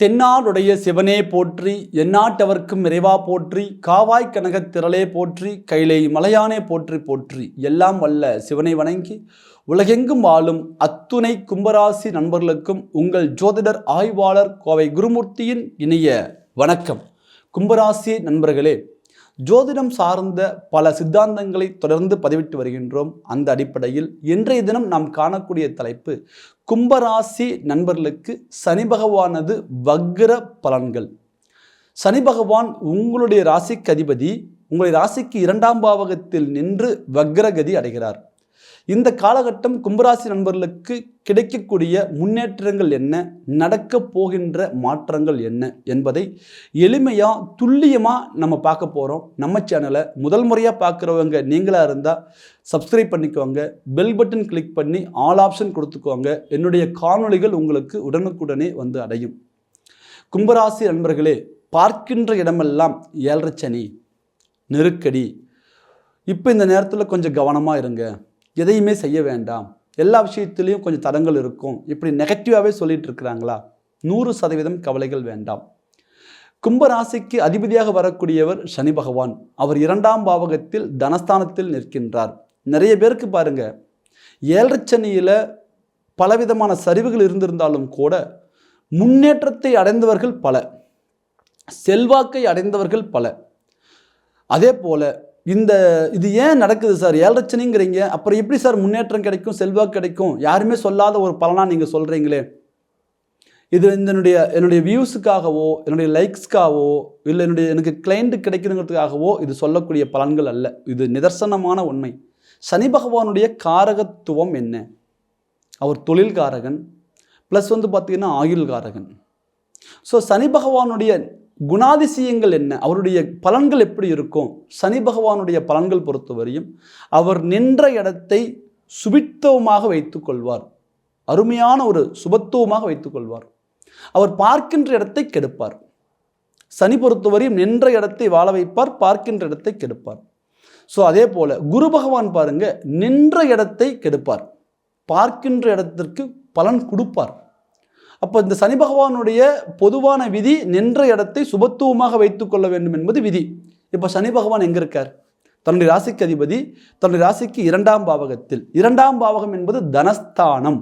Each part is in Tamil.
தென்னாடுடைய சிவனே போற்றி எந்நாட்டவர்க்கும் இறைவா போற்றி காவாய் கனகத் திரளே போற்றி கைலை மலையானே போற்றி போற்றி. எல்லாம் வல்ல சிவனை வணங்கி உலகெங்கும் வாழும் அத்துணை கும்பராசி நண்பர்களுக்கும் உங்கள் ஜோதிடர் ஆய்வாளர் கோவை குருமூர்த்தியின் இனிய வணக்கம். கும்பராசி நண்பர்களே ஜோதிடம் சார்ந்த பல சித்தாந்தங்களை தொடர்ந்து பதிவிட்டு வருகின்றோம். அந்த அடிப்படையில் இன்றைய தினம் நாம் காணக்கூடிய தலைப்பு கும்பராசி நண்பர்களுக்கு சனி பகவானது வக்ர பலன்கள். சனி பகவான் உங்களுடைய ராசிக்கு அதிபதி உங்களுடைய ராசிக்கு இரண்டாம் பாவகத்தில் நின்று வக்ரகதி அடைகிறார். இந்த காலகட்டம் கும்பராசி நண்பர்களுக்கு கிடைக்கக்கூடிய முன்னேற்றங்கள் என்ன? நடக்க போகின்ற மாற்றங்கள் என்ன? என்பதை எளிமையாக துல்லியமாக நம்ம பார்க்க போகிறோம் நம்ம சேனலை முதல் முறையாக பார்க்குறவங்க நீங்களாக இருந்தால் சப்ஸ்கிரைப் பண்ணிக்கோங்க. பெல் பட்டன் கிளிக் பண்ணி ஆல் ஆப்ஷன் கொடுத்துக்கோங்க. என்னுடைய காணொளிகள் உங்களுக்கு உடனுக்குடனே வந்து அடையும். கும்பராசி நண்பர்களே பார்க்கின்ற இடமெல்லாம் ஏழரை சனி நெருக்கடி. இப்போ இந்த நேரத்தில் கொஞ்சம் கவனமாக இருங்க. எதையுமே செய்ய வேண்டாம். எல்லா விஷயத்துலேயும் கொஞ்சம் தடங்கள் இருக்கும். இப்படி நெகட்டிவாகவே சொல்லிட்டு இருக்கிறாங்களா? நூறு சதவீதம் கவலைகள் வேண்டாம். கும்பராசிக்கு அதிபதியாக வரக்கூடியவர் சனி பகவான். அவர் இரண்டாம் பாவகத்தில் தனஸ்தானத்தில் நிற்கின்றார். நிறைய பேருக்கு பாருங்க ஏழரை சனியில் பலவிதமான சரிவுகள் இருந்திருந்தாலும் கூட முன்னேற்றத்தை அடைந்தவர்கள் பல. செல்வாக்கை அடைந்தவர்கள் பல. அதே போல இந்த இது ஏன் நடக்குது சார்? ஏழரச்சனைங்கிறீங்க அப்புறம் எப்படி சார் முன்னேற்றம் கிடைக்கும் செல்வாக்கு கிடைக்கும்? யாருமே சொல்லாத ஒரு பலனாக நீங்கள் சொல்கிறீங்களே இது என்னுடைய என்னுடைய வியூஸுக்காகவோ என்னுடைய லைக்ஸ்க்காகவோ இல்லை என்னுடைய எனக்கு கிளைண்ட் கிடைக்கணுங்கிறதுக்காகவோ இது சொல்லக்கூடிய பலன்கள் அல்ல. இது நிதர்சனமான உண்மை. சனி பகவானுடைய காரகத்துவம் என்ன? அவர் தொழில்காரகன் ப்ளஸ் வந்து பார்த்திங்கன்னா ஆயுள்காரகன். ஸோ சனி பகவானுடைய குணாதிசயங்கள் என்ன? அவருடைய பலன்கள் எப்படி இருக்கும்? சனி பகவானுடைய பலன்கள் பொறுத்தவரையும் அவர் நின்ற இடத்தை சுபித்துவமாக வைத்துக்கொள்வார். அருமையான ஒரு சுபத்துவமாக வைத்துக்கொள்வார். அவர் பார்க்கின்ற இடத்தை கெடுப்பார். சனி பொறுத்தவரையும் நின்ற இடத்தை வாழ வைப்பார் பார்க்கின்ற இடத்தை கெடுப்பார். ஸோ அதே போல் குரு பகவான் பாருங்க நின்ற இடத்தை கெடுப்பார். பார்க்கின்ற இடத்திற்கு பலன் கொடுப்பார். அப்போ இந்த சனி பகவானுடைய பொதுவான விதி நின்ற இடத்தை சுபத்துவமாக வைத்துக்கொள்ள வேண்டும் என்பது விதி. இப்போ சனி பகவான் எங்கே இருக்கார்? தன்னுடைய ராசிக்கு அதிபதி தன்னுடைய ராசிக்கு இரண்டாம் பாவகத்தில். இரண்டாம் பாவகம் என்பது தனஸ்தானம்.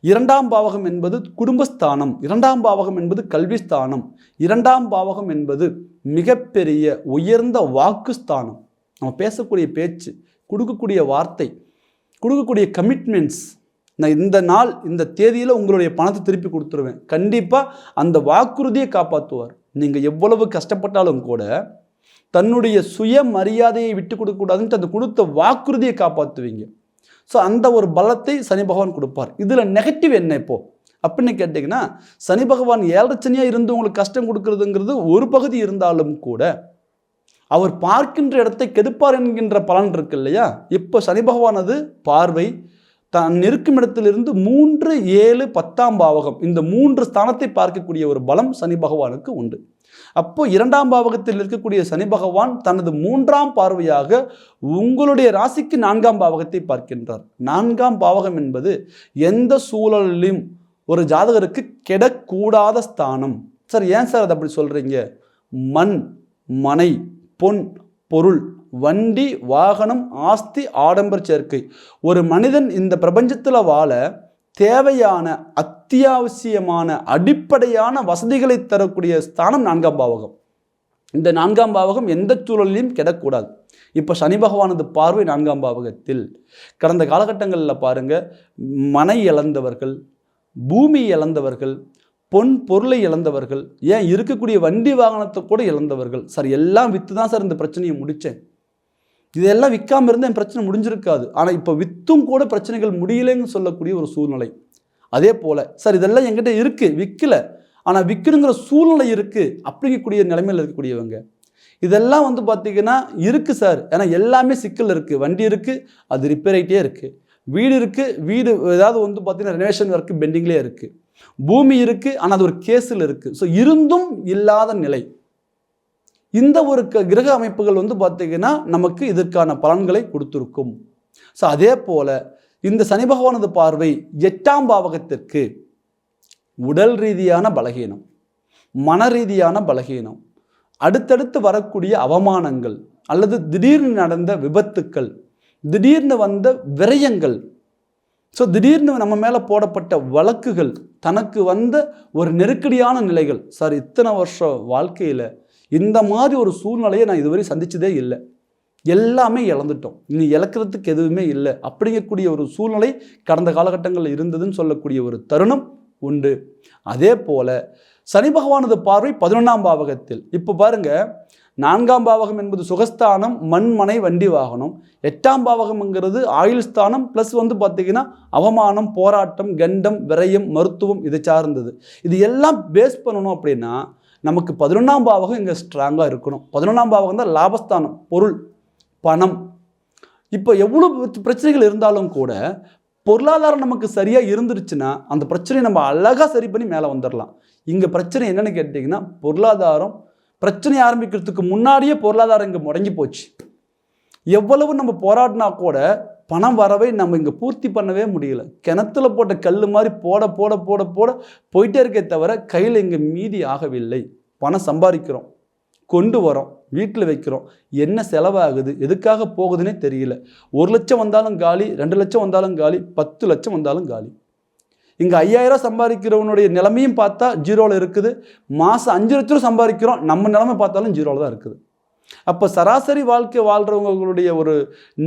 இரண்டாம் பாவகம் என்பது குடும்பஸ்தானம். இரண்டாம் பாவகம் என்பது கல்விஸ்தானம். இரண்டாம் பாவகம் என்பது மிகப்பெரிய உயர்ந்த வாக்குஸ்தானம். நம்ம பேசக்கூடிய பேச்சு கொடுக்கக்கூடிய வார்த்தை கொடுக்கக்கூடிய கமிட்மெண்ட்ஸ் நான் இந்த நாள் இந்த தேதியில் உங்களுடைய பணத்தை திருப்பி கொடுத்துருவேன். கண்டிப்பாக அந்த வாக்குறுதியை காப்பாற்றுவார் நீங்கள் எவ்வளவு கஷ்டப்பட்டாலும் கூட தன்னுடைய சுய மரியாதையை விட்டு கொடுக்கக்கூடாதுன்ட்டு அந்த கொடுத்த வாக்குறுதியை காப்பாற்றுவீங்க ஸோ அந்த ஒரு பலத்தை சனி பகவான் கொடுப்பார். இதில் நெகட்டிவ் என்ன இப்போது அப்படின்னு கேட்டிங்கன்னா சனி பகவான் ஏழரச்சனையாக இருந்து உங்களுக்கு கஷ்டம் கொடுக்குறதுங்கிறது ஒரு பகுதி இருந்தாலும் கூட அவர் பார்க்கின்ற இடத்தை கெடுப்பார் என்கின்ற பலன் இருக்கு இல்லையா? இப்போ சனி பகவானது பார்வை தான் இருக்கும் இடத்திலிருந்து மூன்று ஏழு பத்தாம் பாவகம் இந்த மூன்று ஸ்தானத்தை பார்க்கக்கூடிய ஒரு பலம் சனி பகவானுக்கு உண்டு. அப்போ இரண்டாம் பாவகத்தில் இருக்கக்கூடிய சனி பகவான் தனது மூன்றாம் பார்வையாக உங்களுடைய ராசிக்கு நான்காம் பாவகத்தை பார்க்கின்றார். நான்காம் பாவகம் என்பது எந்த சூழலிலும் ஒரு ஜாதகருக்கு கெடக்கூடாத ஸ்தானம். சார் ஏன் சார் அதை அப்படி சொல்கிறீங்க மண் மனை பொன் பொருள் வண்டி வாகனம் ஆஸ்தி ஆடம்பர சேர்க்கை. ஒரு மனிதன் இந்த பிரபஞ்சத்தில் வாழ தேவையான அத்தியாவசியமான அடிப்படையான வசதிகளை தரக்கூடிய ஸ்தானம் நான்காம் பாவகம். இந்த நான்காம் பாவகம் எந்த சூழலையும் கிடக்கூடாது இப்போ சனி பகவானது பார்வை நான்காம் பாவகத்தில். கடந்த காலகட்டங்களில் பாருங்கள் மனை இழந்தவர்கள் பூமி இழந்தவர்கள் பொன் பொருளை இழந்தவர்கள் ஏன் இருக்கக்கூடிய வண்டி வாகனத்தை கூட இழந்தவர்கள். சார் எல்லாம் விற்று தான் சார் இந்த பிரச்சனையை முடித்தேன் இதெல்லாம் விற்காம இருந்தால் என் பிரச்சனை முடிஞ்சிருக்காது. ஆனால் இப்போ விற்றும் கூட பிரச்சனைகள் முடியலைன்னு சொல்லக்கூடிய ஒரு சூழ்நிலை. அதே போல் சார் இதெல்லாம் என்கிட்ட இருக்குது விற்கல ஆனால் விற்கணுங்கிற சூழ்நிலை இருக்குது அப்படிங்கக்கூடிய நிலைமையில் இருக்கக்கூடியவங்க. இதெல்லாம் வந்து பார்த்தீங்கன்னா இருக்குது சார். ஏன்னா எல்லாமே சிக்கல் இருக்குது வண்டி இருக்குது அது ரிப்பேர் ஆகிட்டே இருக்குது வீடு இருக்குது வீடு ஏதாவது வந்து பார்த்திங்கன்னா ரெனோவேஷன் ஒர்க்கு பெண்டிங்லேயே இருக்குது பூமி இருக்குது ஆனால் அது ஒரு கேஸில் இருக்குது ஸோ இருந்தும் இல்லாத நிலை. இந்த ஒரு க- கிரக அமைப்புகள் வந்து பார்த்திங்கன்னா நமக்கு இதற்கான பலன்களை கொடுத்துருக்கும். ஸோ அதே போல் இந்த சனி பகவானது பார்வை எட்டாம் பாவகத்திற்கு உடல் ரீதியான பலகீனம் மன ரீதியான பலகீனம் அடுத்தடுத்து வரக்கூடிய அவமானங்கள் அல்லது திடீர்னு நடந்த விபத்துக்கள் திடீர்னு வந்த விரயங்கள். ஸோ திடீர்னு நம்ம மேலே போடப்பட்ட வழக்குகள் தனக்கு வந்த ஒரு நெருக்கடியான நிலைகள். சார் இத்தனை வருஷம் வாழ்க்கையில் இந்த மாதிரி ஒரு சூழ்நிலையை நான் இதுவரை சந்தித்ததே இல்லை. எல்லாமே இழந்துட்டோம். இனி இழக்கிறதுக்கு எதுவுமே இல்லை. அப்படிங்கக்கூடிய ஒரு சூழ்நிலை கடந்த காலகட்டங்களில் இருந்ததுன்னு சொல்லக்கூடிய ஒரு தருணம் உண்டு. அதே போல் சனி பகவானது பார்வை பதினொன்றாம் பாவகத்தில். இப்போ பாருங்க நான்காம் பாவகம் என்பது சுகஸ்தானம் மண்மனை வண்டி வாகனம். எட்டாம் பாவகம்ங்கிறது ஆயுள் ஸ்தானம் ப்ளஸ் வந்து பார்த்தீங்கன்னா அவமானம் போராட்டம் கண்டம் விரயம் மருத்துவம் இதை சார்ந்தது. இது எல்லாம் பேஸ் பண்ணணும் அப்படின்னா நமக்கு பதினொன்றாம் பாவகம் இங்கே ஸ்ட்ராங்காக இருக்கணும். பதினொன்றாம் பாவகம் தான் லாபஸ்தானம் பொருள் பணம். இப்போ எவ்வளோ பிரச்சனைகள் இருந்தாலும் கூட பொருளாதாரம் நமக்கு சரியாக இருந்துருச்சுன்னா அந்த பிரச்சனையை நம்ம அழகாக சரி பண்ணி மேலே வந்துடலாம் இங்கே பிரச்சனை என்னென்னு கேட்டிங்கன்னா பொருளாதாரம் பிரச்சனை ஆரம்பிக்கிறதுக்கு முன்னாடியே பொருளாதாரம் இங்கே முடங்கி போச்சு. எவ்வளவு நம்ம போராடினா கூட பணம் வரவே நம்ம இங்கே பூர்த்தி பண்ணவே முடியல. கிணத்துல போட்ட கல் மாதிரி போட போட போட போட போயிட்டே இருக்கே தவிர கையில் இங்கே மீதி ஆகவில்லை. பணம் சம்பாதிக்கிறோம். கொண்டு வரோம். வீட்டில் வைக்கிறோம். என்ன செலவாகுது? எதுக்காக போகுதுன்னே தெரியல. ஒரு லட்சம் வந்தாலும் காலி ரெண்டு லட்சம் வந்தாலும் காலி பத்து லட்சம் வந்தாலும் காலி. இங்கே ஐயாயிரம் சம்பாதிக்கிறவனுடைய நிலைமையும் பார்த்தா ஜீரோவில் இருக்குது. மாதம் அஞ்சு லட்சம் சம்பாதிக்கிறோம். நம்ம நிலைமை பார்த்தாலும் ஜீரோவில் தான் இருக்குது. அப்போ சராசரி வாழ்க்கை வாழ்கிறவங்களுடைய ஒரு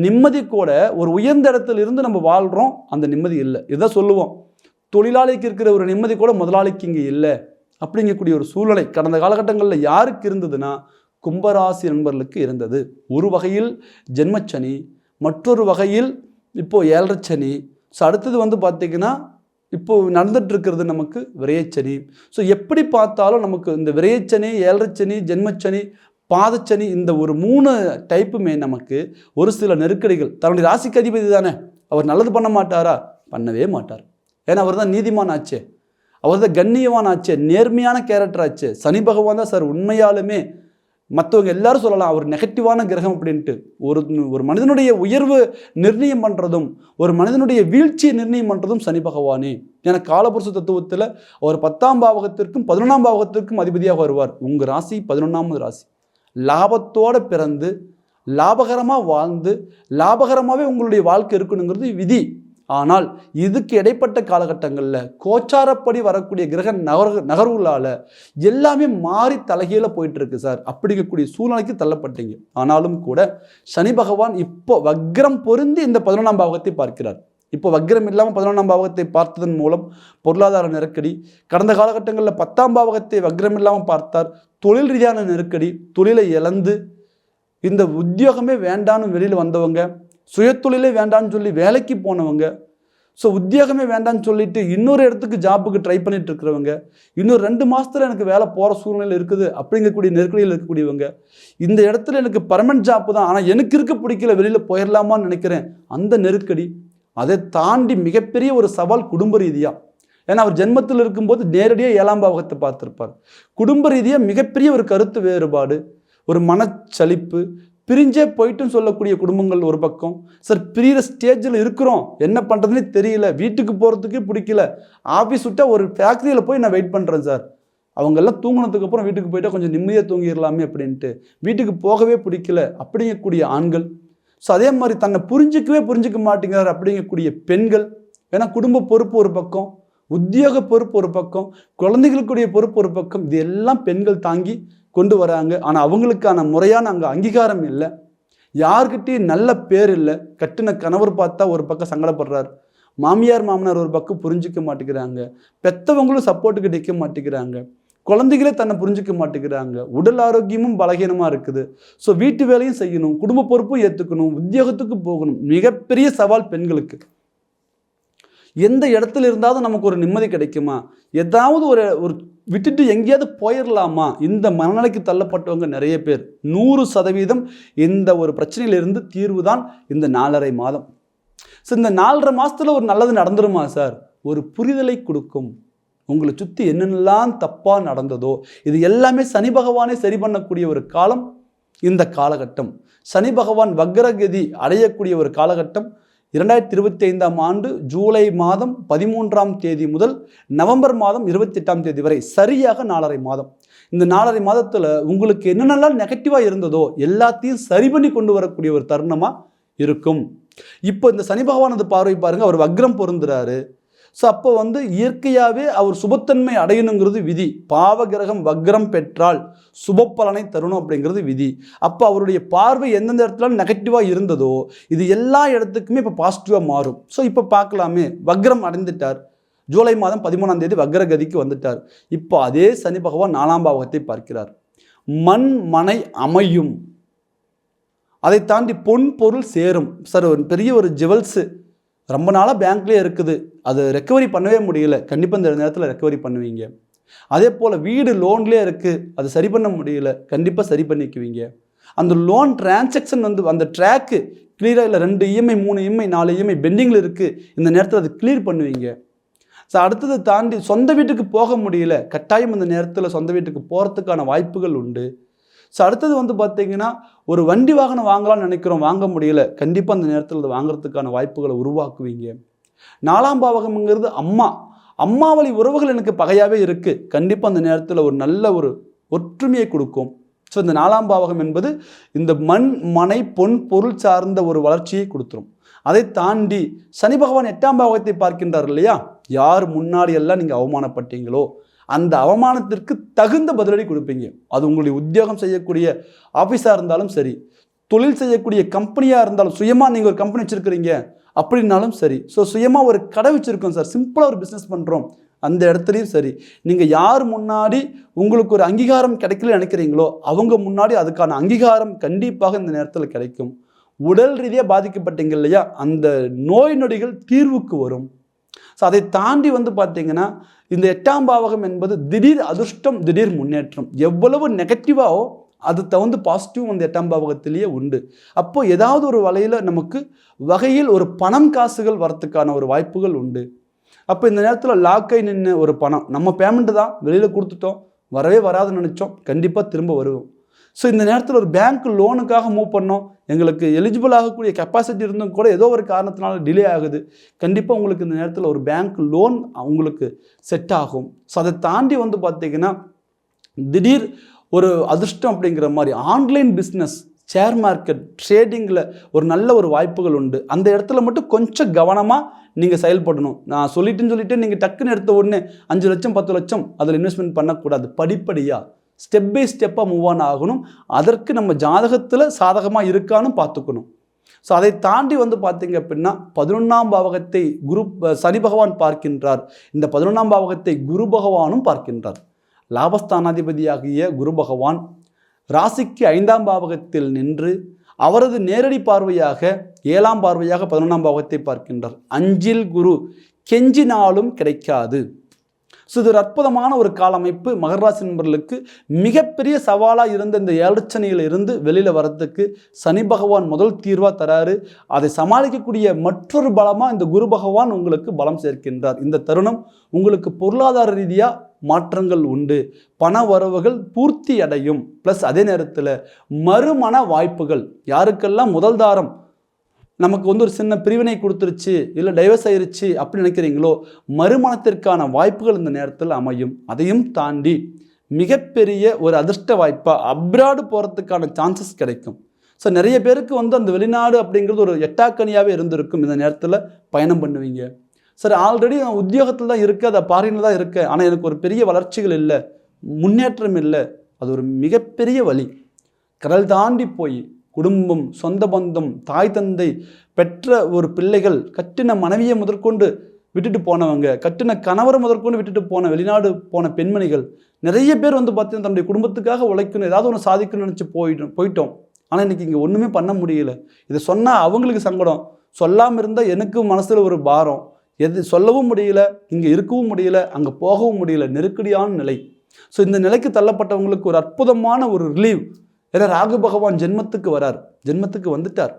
நிம்மதி கூட ஒரு உயர்ந்த இடத்துல இருந்து நம்ம வாழ்கிறோம் அந்த நிம்மதி இல்லை. இதை சொல்லுவோம். தொழிலாளிக்கு இருக்கிற ஒரு நிம்மதி கூட முதலாளிக்கு இங்கே இல்லை. அப்படிங்கக்கூடிய ஒரு சூழ்நிலை கடந்த காலகட்டங்களில் யாருக்கு இருந்ததுன்னா கும்பராசி நண்பர்களுக்கு இருந்தது. ஒரு வகையில் ஜென்மச்சனி மற்றொரு வகையில் இப்போது ஏழரை சனி ஸோ அடுத்தது வந்து பார்த்திங்கன்னா இப்போ நடந்துட்டுருக்கிறது நமக்கு விரையச்சனி. ஸோ எப்படி பார்த்தாலும் நமக்கு இந்த விரையச்சனி ஏழரைச்சனி ஜென்மச்சனி பாதச்சனி இந்த ஒரு மூணு டைப்புமே நமக்கு ஒரு சில நெருக்கடிகள். தன்னுடைய ராசிக்கு அதிபதி தானே. அவர் நல்லது பண்ண மாட்டாரா? பண்ணவே மாட்டார். ஏன்னா அவர் தான் நீதிமான் ஆச்சே. அவர் தான் கண்ணியவான் ஆச்சே. நேர்மையான கேரக்டர் ஆச்சே. சனி பகவான் தான் சார் உண்மையாலுமே மற்றவங்க எல்லாரும் சொல்லலாம் அவர் நெகட்டிவான கிரகம் அப்படின்ட்டு. ஒரு ஒரு மனிதனுடைய உயர்வு நிர்ணயம் பண்ணுறதும் ஒரு மனிதனுடைய வீழ்ச்சியை நிர்ணயம் பண்ணுறதும் சனி பகவானே. என காலபுருஷ தத்துவத்தில் அவர் பத்தாம் பாவகத்திற்கும் பதினொன்றாம் பாவகத்திற்கும் அதிபதியாக வருவார். உங்கள் ராசி பதினொன்றாம் ராசி. லாபத்தோடு பிறந்து லாபகரமாக வாழ்ந்து லாபகரமாகவே உங்களுடைய வாழ்க்கை இருக்கணுங்கிறது விதி. ஆனால் இதுக்கு இடைப்பட்ட காலகட்டங்களில் கோச்சாரப்படி வரக்கூடிய கிரக நகர் நகர்வுகளால் எல்லாமே மாறி தலைகீழ போயிட்டுருக்கு சார். அப்படிங்கக்கூடிய சூழ்நிலைக்கு தள்ளப்பட்டீங்க. ஆனாலும் கூட சனி பகவான் இப்போ வக்ரம் பொருந்தி இந்த பதினொன்றாம் பாகத்தை பார்க்கிறார். இப்போ வக்ரம் இல்லாமல் பதினொன்றாம் பாவகத்தை பார்த்ததன் மூலம் பொருளாதார நெருக்கடி கடந்த காலகட்டங்களில் பத்தாம் பாவகத்தை வக்ரம் இல்லாமல் பார்த்தார். தொழில் ரீதியான நெருக்கடி தொழிலை இழந்து இந்த உத்தியோகமே வேண்டான்னு வெளியில் வந்தவங்க சுயத்தொழிலே வேண்டான்னு சொல்லி வேலைக்கு போனவங்க ஸோ உத்தியோகமே வேண்டான்னு சொல்லிட்டு இன்னொரு இடத்துக்கு ஜாப்புக்கு ட்ரை பண்ணிட்டு இருக்கிறவங்க இன்னொரு ரெண்டு மாதத்தில் எனக்கு வேலை போகிற சூழ்நிலை இருக்குது அப்படிங்கக்கூடிய நெருக்கடியில் இருக்கக்கூடியவங்க இந்த இடத்துல எனக்கு பர்மனன்ட் ஜாப்பு தான் ஆனால் எனக்கு இருக்க பிடிக்கல வெளியில் போயிடலாமான்னு நினைக்கிறேன். அந்த நெருக்கடி அதை தாண்டி மிகப்பெரிய ஒரு சவால் குடும்ப ரீதியாக ஏன்னா அவர் ஜென்மத்தில் இருக்கும்போது நேரடியாக ஏழாம் பாவகத்தை பார்த்துருப்பார். குடும்ப ரீதியாக மிகப்பெரிய ஒரு கருத்து வேறுபாடு ஒரு மனச்சலிப்பு பிரிஞ்சே போயிட்டுன்னு சொல்லக்கூடிய குடும்பங்கள் ஒரு பக்கம். சார் பிரிகிற ஸ்டேஜில் இருக்கிறோம். என்ன பண்ணுறதுனே தெரியல. வீட்டுக்கு போகிறதுக்கே பிடிக்கல. ஆஃபீஸ் விட்டால் ஒரு ஃபேக்ட்ரியில் போய் நான் வெயிட் பண்ணுறேன் சார். அவங்கெல்லாம் தூங்கினதுக்கு அப்புறம் வீட்டுக்கு போயிட்டா கொஞ்சம் நிம்மதியாக தூங்கிடலாமே அப்படின்ட்டு. வீட்டுக்கு போகவே பிடிக்கல அப்படிங்கக்கூடிய ஆண்கள் ஸோ அதே மாதிரி தன்னை புரிஞ்சிக்கவே புரிஞ்சிக்க மாட்டேங்கிறார் அப்படிங்கக்கூடிய பெண்கள். ஏன்னா குடும்ப பொறுப்பு ஒரு பக்கம் உத்தியோக பொறுப்பு ஒரு பக்கம் குழந்தைகளுக்குடைய பொறுப்பு ஒரு பக்கம் இது எல்லாம் பெண்கள் தாங்கி கொண்டு வராங்க. ஆனால் அவங்களுக்கான முறையான அங்கே அங்கீகாரம் இல்லை. யார்கிட்டயும் நல்ல பேர் இல்லை. கட்டின கணவர் பார்த்தா ஒரு பக்கம் சங்கடப்படுறார். மாமியார் மாமனார் ஒரு பக்கம் புரிஞ்சிக்க மாட்டேங்கிறாங்க. பெத்தவங்களும் சப்போர்ட்டுக்கு நிற்க மாட்டேங்கிறாங்க. குழந்தைகளே தன்னை புரிஞ்சிக்க மாட்டேங்கிறாங்க. உடல் ஆரோக்கியமும் பலகீனமாக இருக்குது. ஸோ வீட்டு வேலையும் செய்யணும். குடும்ப பொறுப்பும் ஏற்றுக்கணும் உத்தியோகத்துக்கு போகணும். மிகப்பெரிய சவால் பெண்களுக்கு. எந்த இடத்துல இருந்தாலும் நமக்கு ஒரு நிம்மதி கிடைக்குமா? ஏதாவது ஒரு ஒரு விட்டுட்டு எங்கேயாவது போயிடலாமா இந்த மனநிலைக்கு தள்ளப்பட்டவங்க நிறைய பேர். நூறு சதவீதம் இந்த ஒரு பிரச்சனையிலிருந்து தீர்வு தான் இந்த நாலரை மாதம். ஸோ இந்த நாலரை மாதத்தில் ஒரு நல்லது நடந்துருமா சார்? ஒரு புரிதலை கொடுக்கும். உங்களை சுற்றி என்னென்னலாம் தப்பாக நடந்ததோ இது எல்லாமே சனி பகவானே சரி பண்ணக்கூடிய ஒரு காலம் இந்த காலகட்டம். சனி பகவான் வக்ரகதி அடையக்கூடிய ஒரு காலகட்டம். இரண்டாயிரத்தி இருபத்தி ஐந்தாம் ஆண்டு ஜூலை மாதம் பதிமூன்றாம் தேதி முதல் நவம்பர் மாதம் இருபத்தி எட்டாம் தேதி வரை சரியாக நாலரை மாதம். இந்த நாலரை மாதத்தில் உங்களுக்கு என்னென்னலாம் நெகட்டிவாக இருந்ததோ எல்லாத்தையும் சரி பண்ணி கொண்டு வரக்கூடிய ஒரு தருணமாக இருக்கும். இப்போ இந்த சனி பகவானது பார்வை பாருங்கள் அவர் வக்ரம் பொருந்துறாரு. ஸோ அப்போ வந்து இயற்கையாகவே அவர் சுபத்தன்மை அடையணுங்கிறது விதி. பாவ கிரகம் வக்ரம் பெற்றால் சுபப்பலனை தரணும் அப்படிங்கிறது விதி. அப்போ அவருடைய பார்வை எந்தெந்த இடத்துல நெகட்டிவாக இருந்ததோ இது எல்லா இடத்துக்குமே இப்போ பாசிட்டிவாக மாறும். ஸோ இப்போ பார்க்கலாமே. வக்ரம் அடைந்துட்டார். ஜூலை மாதம் பதிமூணாம் தேதி வக்ரகதிக்கு வந்துட்டார். இப்போ அதே சனி பகவான் நாலாம் பாவகத்தை பார்க்கிறார். மண் மனை அமையும். அதை தாண்டி பொன் பொருள் சேரும். சார் ஒரு பெரிய ஒரு ஜுவல்ஸு ரொம்ப நாளாக பேங்க்லேயே இருக்குது. அது ரெக்கவரி பண்ணவே முடியல. கண்டிப்பாக இந்த நேரத்தில் ரெக்கவரி பண்ணுவீங்க. அதே போல் வீடு லோன்லேயே இருக்குது அது சரி பண்ண முடியல. கண்டிப்பாக சரி பண்ணிக்குவீங்க. அந்த லோன் டிரான்சாக்ஷன் வந்து அந்த ட்ராக்கு கிளியராக இல்லை ரெண்டு இஎம்ஐ மூணு இஎம்ஐ நாலு இஎம்ஐ பெண்டிங்கில் இருக்குது இந்த நேரத்தில் அது கிளியர் பண்ணுவீங்க. ஸோ அடுத்தது தாண்டி சொந்த வீட்டுக்கு போக முடியல. கட்டாயம் இந்த நேரத்தில் சொந்த வீட்டுக்கு போகிறதுக்கான வாய்ப்புகள் உண்டு. ஸோ அடுத்தது வந்து பார்த்தீங்கன்னா ஒரு வண்டி வாகனம் வாங்கலாம்னு நினைக்கிறோம். வாங்க முடியல. கண்டிப்பாக அந்த நேரத்தில் வாங்குறதுக்கான வாய்ப்புகளை உருவாக்குவீங்க. நாலாம் பாவகம்ங்கிறது அம்மா. அம்மா வழி உறவுகள் எனக்கு பகையாகவே இருக்குது கண்டிப்பாக அந்த நேரத்தில் ஒரு நல்ல ஒரு ஒற்றுமையை கொடுக்கும். ஸோ இந்த நாலாம் பாவகம் என்பது இந்த மண் மனை பொன் பொருள் சார்ந்த ஒரு வளர்ச்சியை கொடுத்துரும். அதை தாண்டி சனி பகவான் எட்டாம் பாவகத்தை பார்க்கின்றார் இல்லையா? யார் முன்னாடி எல்லாம் நீங்கள் அவமானப்பட்டீங்களோ அந்த அவமானத்திற்கு தகுந்த பதிலடி கொடுப்பீங்க. அது உங்களுடைய உத்தியோகம் செய்யக்கூடிய ஆஃபீஸாக இருந்தாலும் சரி தொழில் செய்யக்கூடிய கம்பெனியாக இருந்தாலும் சுயமாக நீங்கள் ஒரு கம்பெனி வச்சுருக்கிறீங்க அப்படின்னாலும் சரி. ஸோ சுயமாக ஒரு கடை வச்சுருக்கோம் சார் சிம்பிளாக ஒரு பிஸ்னஸ் பண்ணுறோம் அந்த இடத்துலையும் சரி. நீங்கள் யார் முன்னாடி உங்களுக்கு ஒரு அங்கீகாரம் கிடைக்கல நினைக்கிறீங்களோ அவங்க முன்னாடி அதுக்கான அங்கீகாரம் கண்டிப்பாக இந்த நேரத்தில் கிடைக்கும். உடல் ரீதியாக பாதிக்கப்பட்டீங்க இல்லையா அந்த நோய் நொடிகள் தீர்வுக்கு வரும். ஸோ அதை தாண்டி வந்து பார்த்தீங்கன்னா இந்த எட்டாம் பாவகம் என்பது திடீர் அதிர்ஷ்டம் திடீர் முன்னேற்றம். எவ்வளவு நெகட்டிவாவோ அது தகுந்த பாசிட்டிவ் அந்த எட்டாம் பாவகத்திலேயே உண்டு. அப்போ ஏதாவது ஒரு வலையில் நமக்கு வகையில் ஒரு பணம் காசுகள் வரத்துக்கான ஒரு வாய்ப்புகள் உண்டு. அப்போ இந்த நேரத்தில் லாக்கை நின்று ஒரு பணம் நம்ம பேமெண்ட்டு தான் வெளியில் கொடுத்துட்டோம் வரவே வராதுன்னு நினச்சோம் கண்டிப்பாக திரும்ப வருவோம். ஸோ இந்த நேரத்தில் ஒரு பேங்க் லோனுக்காக மூவ் பண்ணோம் எங்களுக்கு எலிஜிபிள் ஆகக்கூடிய கெப்பாசிட்டி இருந்தும் கூட ஏதோ ஒரு காரணத்தினால டிலே ஆகுது. கண்டிப்பாக உங்களுக்கு இந்த நேரத்தில் ஒரு பேங்க் லோன் உங்களுக்கு செட் ஆகும். ஸோ அதை தாண்டி வந்து பார்த்தீங்கன்னா திடீர் ஒரு அதிர்ஷ்டம் அப்படிங்கிற மாதிரி ஆன்லைன் பிஸ்னஸ் ஷேர் மார்க்கெட் ட்ரேடிங்கில் ஒரு நல்ல ஒரு வாய்ப்புகள் உண்டு. அந்த இடத்துல மட்டும் கொஞ்சம் கவனமாக நீங்கள் செயல்படணும். நான் சொல்லிட்டுன்னு சொல்லிட்டு நீங்கள் டக்குன்னு எடுத்த உடனே அஞ்சு லட்சம் பத்து லட்சம் அதில் இன்வெஸ்ட்மெண்ட் பண்ணக்கூடாது. படிப்படியாக ஸ்டெப் பை ஸ்டெப்பாக மூவ் ஆன் ஆகணும். அதற்கு நம்ம ஜாதகத்தில் சாதகமாக இருக்கான்னு பார்த்துக்கணும். ஸோ அதை தாண்டி வந்து பார்த்தீங்க அப்படின்னா பதினொன்றாம் பாவகத்தை குரு சனி பகவான் பார்க்கின்றார். இந்த பதினொன்றாம் பாவகத்தை குரு பகவானும் பார்க்கின்றார். லாபஸ்தானாதிபதியாகிய குரு பகவான் ராசிக்கு ஐந்தாம் பாவகத்தில் நின்று அவரது நேரடி பார்வையாக ஏழாம் பார்வையாக பதினொன்றாம் பாவகத்தை பார்க்கின்றார். அஞ்சில் குரு கெஞ்சினாலும் கிடைக்காது. ஸோ இது ஒரு அற்புதமான ஒரு காலமைப்பு மகராசி நண்பர்களுக்கு மிகப்பெரிய சவாலாக இருந்த இந்த ஏழச்சனையில் இருந்து வெளியில் வரத்துக்கு சனி பகவான் முதல் தீர்வாக தராரு. அதை சமாளிக்கக்கூடிய மற்றொரு பலமாக இந்த குரு பகவான் உங்களுக்கு பலம் சேர்க்கின்றார். இந்த தருணம் உங்களுக்கு பொருளாதார ரீதியாக மாற்றங்கள் உண்டு. பண வரவுகள் பூர்த்தி அடையும். ப்ளஸ் அதே நேரத்தில் மறுமண வாய்ப்புகள். யாருக்கெல்லாம் முதல் தாரம் நமக்கு வந்து ஒரு சின்ன பிரிவினை கொடுத்துருச்சு இல்லை டைவர்ஸ் ஆயிருச்சு அப்படின்னு நினைக்கிறீங்களோ மறுமணத்திற்கான வாய்ப்புகள் இந்த நேரத்தில் அமையும். அதையும் தாண்டி மிகப்பெரிய ஒரு அதிர்ஷ்ட வாய்ப்பாக அப்ராடு போகிறதுக்கான சான்சஸ் கிடைக்கும். ஸோ நிறைய பேருக்கு வந்து அந்த வெளிநாடு அப்படிங்கிறது ஒரு எட்டாக்கனியாகவே இருந்திருக்கும். இந்த நேரத்தில் பயணம் பண்ணுவீங்க. சரி ஆல்ரெடி நான் உத்தியோகத்தில் தான் இருக்கேன் அதை பாரினில் தான் இருக்கேன். ஆனால் எனக்கு ஒரு பெரிய வளர்ச்சிகள் இல்லை முன்னேற்றம் இல்லை. அது ஒரு மிகப்பெரிய வழி. கடல் தாண்டி போய் குடும்பம் சொந்த பந்தம் தாய் தந்தை பெற்ற ஒரு பிள்ளைகள் கட்டின மனைவியை முதற்கொண்டு விட்டுட்டு போனவங்க கட்டின கணவரை முதற்கொண்டு விட்டுட்டு போன வெளிநாடு போன பெண்மணிகள் நிறைய பேர் வந்து பார்த்தீங்கன்னா தன்னுடைய குடும்பத்துக்காக உழைக்கணும் ஏதாவது ஒன்று சாதிக்கணும்னு நினச்சி போயிட்டோம் போயிட்டோம். ஆனால் இன்றைக்கி இங்கே ஒன்றுமே பண்ண முடியல. இதை சொன்னால் அவங்களுக்கு சங்கடம். சொல்லாமல் இருந்தால் எனக்கு மனசில் ஒரு பாரம். எது சொல்லவும் முடியல இங்கே இருக்கவும் முடியல அங்கே போகவும் முடியல நெருக்கடியான நிலை. ஸோ இந்த நிலைக்கு தள்ளப்பட்டவங்களுக்கு ஒரு அற்புதமான ஒரு ரிலீவ் ஏன்னா ராகு பகவான் ஜென்மத்துக்கு வரார். ஜென்மத்துக்கு வந்துட்டார்.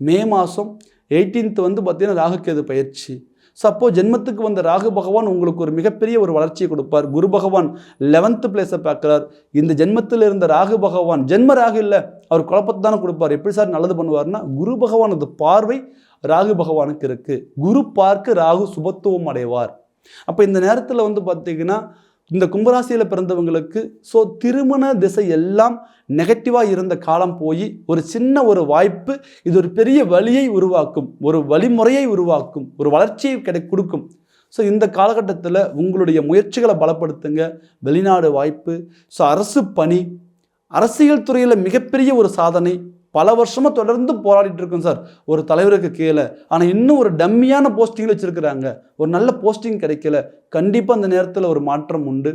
மே மாதம் எயிட்டீன்த் வந்து பார்த்தீங்கன்னா ராகுக்கேது பயிற்சி. ஸோ அப்போது ஜென்மத்துக்கு வந்த ராகு பகவான் உங்களுக்கு ஒரு மிகப்பெரிய ஒரு வளர்ச்சியை கொடுப்பார். குரு பகவான் லெவன்த்து பிளேஸை பார்க்குறார். இந்த ஜென்மத்தில் இருந்த ராகு பகவான் ஜென்ம ராகு இல்லை அவர் குழப்பத்தை தானே கொடுப்பார். எப்படி சார் நல்லது பண்ணுவார்னா குரு பகவானது பார்வை ராகு பகவானுக்கு இருக்குது குரு பார்க்க ராகு சுபத்துவம் அடைவார். அப்போ இந்த நேரத்தில் வந்து பார்த்தீங்கன்னா இந்த கும்பராசியில் பிறந்தவங்களுக்கு ஸோ திருமண திசை எல்லாம் நெகட்டிவாக இருந்த காலம் போய் ஒரு சின்ன ஒரு வாய்ப்பு இது ஒரு பெரிய வழியை உருவாக்கும் ஒரு வழிமுறையை உருவாக்கும் ஒரு வளர்ச்சியை கிடை கொடுக்கும். ஸோ இந்த காலகட்டத்தில் உங்களுடைய முயற்சிகளை பலப்படுத்துங்க. வெளிநாடு வாய்ப்பு ஸோ அரசு பணி அரசியல் துறையில் மிகப்பெரிய ஒரு சாதனை பல வருஷமாக தொடர்ந்து போராடிட்டு இருக்கோம் சார். ஒரு தலைவருக்கு கீழே. ஆனால் இன்னும் ஒரு டம்மியான போஸ்டிங்கில் வச்சுருக்கிறாங்க. ஒரு நல்ல போஸ்டிங் கிடைக்கல. கண்டிப்பாக அந்த நேரத்தில் ஒரு மாற்றம் உண்டு.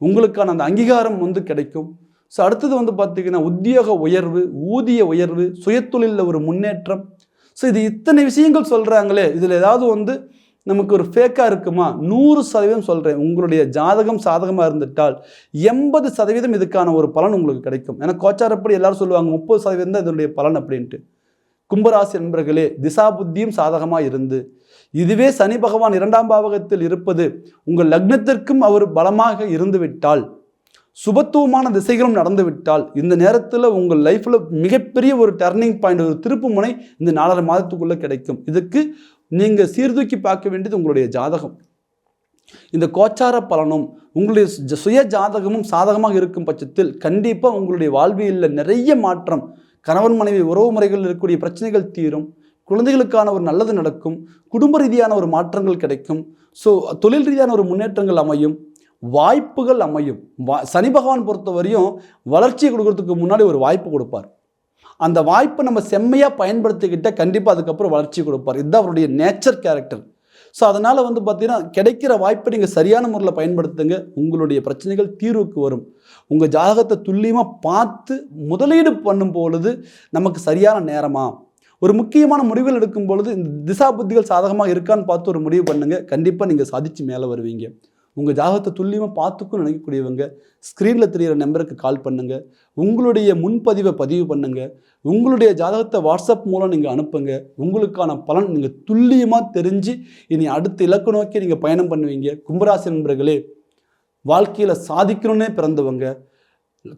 உங்களுக்கான அந்த அங்கீகாரம் வந்து கிடைக்கும். ஸோ அடுத்தது வந்து பார்த்திங்கன்னா உத்தியோக உயர்வு ஊதிய உயர்வு சுயத்தொழிலில் ஒரு முன்னேற்றம். ஸோ இது இத்தனை விஷயங்கள் சொல்கிறாங்களே இதில் ஏதாவது வந்து நமக்கு ஒரு ஃபேக்காக இருக்குமா? நூறு சதவீதம் சொல்கிறேன் உங்களுடைய ஜாதகம் சாதகமாக இருந்துட்டால் எண்பது சதவீதம் இதுக்கான ஒரு பலன் உங்களுக்கு கிடைக்கும். ஏன்னா கோச்சாரப்படி எல்லாரும் சொல்லுவாங்க முப்பது சதவீதம் தான் இதனுடைய பலன் அப்படின்ட்டு. கும்பராசி நண்பர்களே திசா புத்தியும் சாதகமாக இருந்து. இதுவே சனி பகவான் இரண்டாம் பாவகத்தில் இருப்பது உங்கள் லக்னத்திற்கும் அவர் பலமாக இருந்துவிட்டால் சுபத்துவமான திசைகளும் நடந்துவிட்டால் இந்த நேரத்தில் உங்கள் லைஃப்பில் மிகப்பெரிய ஒரு டர்னிங் பாயிண்ட் ஒரு திருப்பு முனை இந்த நாலரை மாதத்துக்குள்ளே கிடைக்கும். இதுக்கு நீங்கள் சீர்தூக்கி பார்க்க வேண்டியது உங்களுடைய ஜாதகம். இந்த கோச்சார பலனும் உங்களுடைய சுய ஜாதகமும் சாதகமாக இருக்கும் பட்சத்தில் கண்டிப்பாக உங்களுடைய வாழ்வியலில் நிறைய மாற்றம் கணவன் மனைவி உறவு முறைகளில் இருக்கக்கூடிய பிரச்சனைகள் தீரும் குழந்தைகளுக்கான ஒரு நல்லது நடக்கும் குடும்ப ரீதியான ஒரு மாற்றங்கள் கிடைக்கும் ஸோ தொழில் ரீதியான ஒரு முன்னேற்றங்கள் அமையும் வாய்ப்புகள் அமையும். வா சனி பகவான் பொறுத்தவரையும் வளர்ச்சியை கொடுக்கறதுக்கு முன்னாடி ஒரு வாய்ப்பு கொடுப்பார். அந்த வாய்ப்பை நம்ம செம்மையாக பயன்படுத்திக்கிட்ட கண்டிப்பாக அதுக்கப்புறம் வளர்ச்சி கொடுப்பார். இதுதான் அவருடைய நேச்சர் கேரக்டர் ஸோ அதனால் வந்து பார்த்தீங்கன்னா கிடைக்கிற வாய்ப்பை நீங்கள் சரியான முறையில் பயன்படுத்துங்க. உங்களுடைய பிரச்சனைகள் தீர்வுக்கு வரும். உங்கள் ஜாதகத்தை துல்லியமாக பார்த்து முதலீடு பண்ணும் பொழுது நமக்கு சரியான நேரமா? ஒரு முக்கியமான முடிவுகள் எடுக்கும் பொழுது இந்த திசா புத்திகள் சாதகமாக இருக்கான்னு பார்த்து ஒரு முடிவு பண்ணுங்கள் கண்டிப்பாக நீங்கள் சாதிச்சு மேலே வருவீங்க. உங்கள் ஜாதகத்தை துல்லியமாக பார்த்துக்கும் நினைக்கக்கூடியவங்க ஸ்க்ரீனில் தெரிகிற நம்பருக்கு கால் பண்ணுங்கள் உங்களுடைய முன்பதிவை பதிவு பண்ணுங்கள் உங்களுடைய ஜாதகத்தை வாட்ஸ்அப் மூலம் நீங்கள் அனுப்புங்க. உங்களுக்கான பலன் நீங்கள் துல்லியமாக தெரிஞ்சு இனி அடுத்த இலக்கு நோக்கி நீங்கள் பயணம் பண்ணுவீங்க. கும்பராசி நண்பர்களே வாழ்க்கையில் சாதிக்கணும்னே பிறந்தவங்க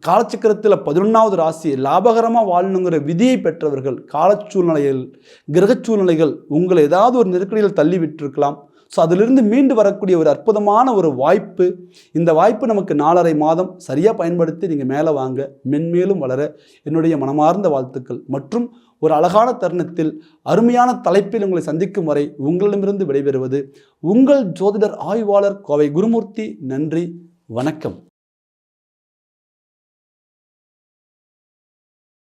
காலச்சக்கரத்தில் பதினொன்றாவது ராசி லாபகரமாக வாழணுங்கிற விதியை பெற்றவர்கள் காலச்சூழ்நிலைகள் கிரகச்சூழ்நிலைகள் உங்களை ஏதாவது ஒரு நெருக்கடியில் தள்ளி விட்டிருக்கலாம். ஸோ அதிலிருந்து மீண்டு வரக்கூடிய ஒரு அற்புதமான ஒரு வாய்ப்பு. இந்த வாய்ப்பு நமக்கு நாலரை மாதம் சரியாக பயன்படுத்தி நீங்கள் மேலே வாங்க. மென்மேலும் வளர என்னுடைய மனமார்ந்த வாழ்த்துக்கள். மற்றும் ஒரு அழகான தருணத்தில் அருமையான தலைப்பில் உங்களை சந்திக்கும் வரை உங்களிடமிருந்து விடைபெறுவது உங்கள் ஜோதிடர் ஆய்வாளர் கோவை குருமூர்த்தி. நன்றி வணக்கம்.